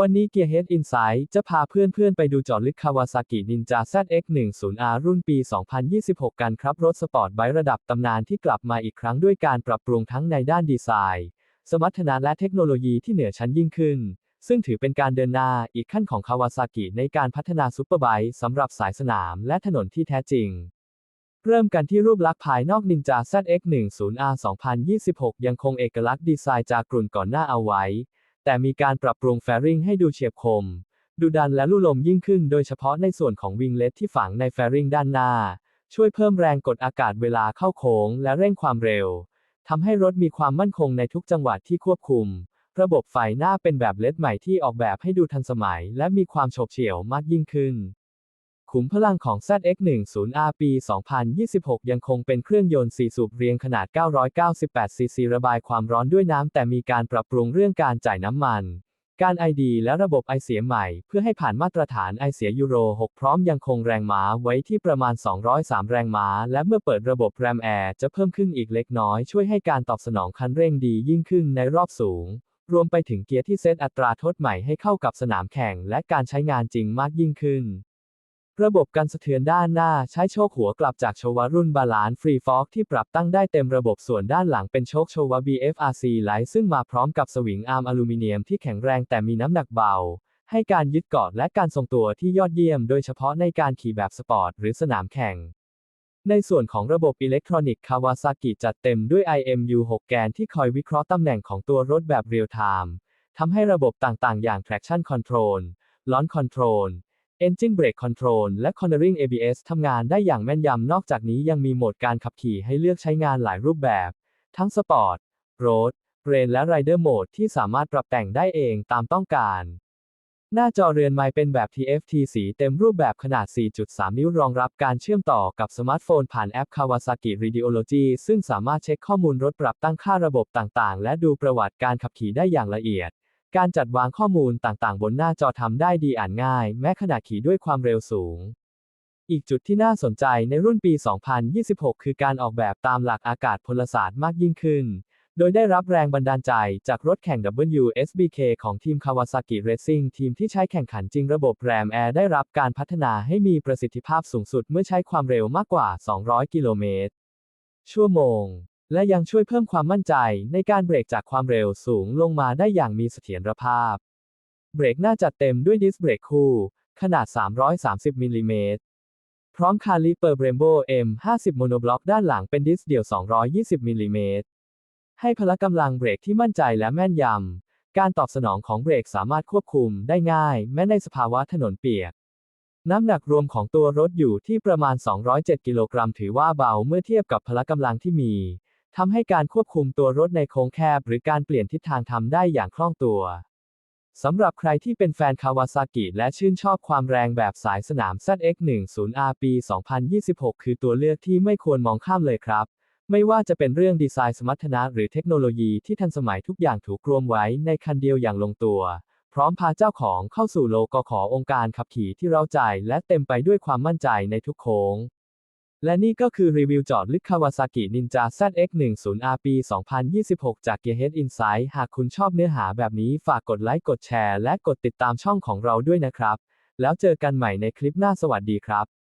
วันนี้ Gearhead Insight จะพาเพื่อนๆ ไปดูจอดลึก Kawasaki Ninja ZX10R รุ่นปี 2026 กันครับ รถสปอร์ตไบค์ระดับตำนานที่กลับมาอีกครั้งด้วยการปรับปรุงทั้งในด้านดีไซน์ สมรรถนะและเทคโนโลยีที่เหนือชั้นยิ่งขึ้น ซึ่งถือเป็นการเดินหน้าอีกขั้นของ Kawasaki ในการพัฒนาซุปเปอร์ไบค์สำหรับสายสนามและถนนที่แท้จริง เริ่มกันที่รูปลักษณ์ภายนอก Ninja ZX10R 2026 ยังคงเอกลักษณ์ดีไซน์จากกลุ่นก่อนหน้าเอาไว้ แต่มีการปรับปรุงแฟริงให้ดูเฉียบคม ดูดันและลู่ลมยิ่งขึ้นโดยเฉพาะในส่วนของวิงเล็ตที่ฝังในแฟริงด้านหน้า ช่วยเพิ่มแรงกดอากาศเวลาเข้าโค้งและเร่งความเร็วทำให้รถมีความมั่นคงในทุกจังหวะที่ควบคุม ระบบไฟหน้าเป็นแบบเลดใหม่ที่ออกแบบให้ดูทันสมัย และมีความโฉบเฉี่ยวมากยิ่งขึ้น ขุมพลังของ ZX10R ปี 2026 ยังคงเป็นเครื่องยนต์4สูบเรียงขนาด 998 ซีซีระบายความร้อนด้วยน้ำแต่มีการปรับปรุงเรื่องการจ่ายน้ำมัน การไอดีและระบบไอเสียใหม่ เพื่อให้ผ่านมาตรฐานไอเสียยูโร 6 พร้อมยังคงแรงม้าไว้ที่ประมาณ 203 แรงม้า และเมื่อเปิดระบบแรมแอร์จะเพิ่มขึ้นอีกเล็กน้อย ช่วยให้การตอบสนองคันเร่งดียิ่งขึ้นในรอบสูง รวมไปถึงเกียร์ที่เซตอัตราทษใหม่ให้เข้ากับสนามแข่ง และการใช้งานจริงมากยิ่งขึ้น ระบบกันสะเทือนด้านหน้าใช้โชคหัวกลับจากโชวารุ่นบาลานฟรีฟอกที่ปรับตั้งได้เต็มระบบส่วนด้านหลังเป็นโชคโชวา BFRC ไลซึ่งมาพร้อมกับสวิงอาร์มอลูมิเนียมที่แข็งแรงแต่มีน้ำหนักเบา ให้การยึดเกาะและการทรงตัวที่ยอดเยี่ยมโดยเฉพาะในการขี่แบบสปอร์ตหรือสนามแข่ง ในส่วนของระบบอิเล็กทรอนิกส์คาวาซากิจัดเต็มด้วย IMU 6 แกนที่คอยวิเคราะห์ตำแหน่งของตัวรถแบบเรียลไทม์ทำให้ระบบต่างๆ อย่าง traction control launch control Engine Brake Control และ Cornering ABS ทำงานได้อย่างแม่นยำ นอกจากนี้ยังมีโหมดการขับขี่ให้เลือกใช้งานหลายรูปแบบ ทั้งสปอร์ต โรด เรน และไรเดอร์โหมดที่สามารถปรับแต่งได้เองตามต้องการ หน้าจอเรือนไม้เป็นแบบ TFT สีเต็มรูปแบบขนาด 4.3 นิ้วรองรับการเชื่อมต่อกับสมาร์ทโฟนผ่านแอป Kawasaki Radiology ซึ่งสามารถเช็คข้อมูลรถปรับตั้งค่าระบบต่างๆ และดูประวัติการขับขี่ได้อย่างละเอียด การจัดวางข้อมูลต่างๆ บนหน้าจอทำได้ดีอ่านง่าย แม้ขณะขี่ด้วยความเร็วสูง อีกจุดที่น่าสนใจในรุ่นปี 2026 คือการออกแบบตามหลักอากาศพลศาสตร์มากยิ่งขึ้น โดยได้รับแรงบันดาลใจจากรถแข่ง WSBK ของทีม Kawasaki Racing ทีมที่ใช้แข่งขันจริงระบบ Ram Air ได้รับการพัฒนาให้มีประสิทธิภาพสูงสุดเมื่อใช้ความเร็วมากกว่า 200 กิโลเมตรชั่วโมง และยังช่วยเพิ่มความมั่นใจในการเบรกจากความเร็วสูงลงมาได้อย่างมีเสถียรภาพ เบรกหน้าจัดเต็มด้วยดิสเบรกคู่ ขนาด 330มิลลิเมตรพร้อมคาลิเปอร์เบรมโบ M50 โมโนบล็อกด้านหลังเป็นดิสเดี่ยว 220มิลลิเมตรให้พละกำลังเบรกที่มั่นใจและแม่นยำ การตอบสนองของเบรกสามารถควบคุมได้ง่าย แม้ในสภาวะถนนเปียก น้ำหนักรวมของตัวรถอยู่ที่ประมาณ 207 กิโลกรัมถือว่าเบาเมื่อเทียบกับพละกำลังที่มี ทำให้การควบคุมตัวรถในโค้งแคบ หรือการเปลี่ยนทิศทางทำได้อย่างคล่องตัว สำหรับใครที่เป็นแฟนคาวาซากิและชื่นชอบความแรงแบบสายสนาม ZX10R ปี 2026 คือตัวเลือกที่ไม่ควรมองข้ามเลยครับ ไม่ว่าจะเป็นเรื่องดีไซน์สมรรถนะหรือเทคโนโลยีที่ทันสมัยทุกอย่างถูกรวมไว้ในคันเดียวอย่างลงตัว พร้อมพาเจ้าของเข้าสู่โลกขององค์การขับขี่ที่เราใจ และเต็มไปด้วยความมั่นใจในทุกโค้ง และนี่ก็คือรีวิวจอดลึกคาวาซากินินจา ZX10R ปี 2026 จาก Gearhead Insight หากคุณชอบเนื้อหาแบบนี้ฝากกดไลค์กดแชร์และกดติดตามช่องของเราด้วยนะครับ แล้วเจอกันใหม่ในคลิปหน้าสวัสดีครับ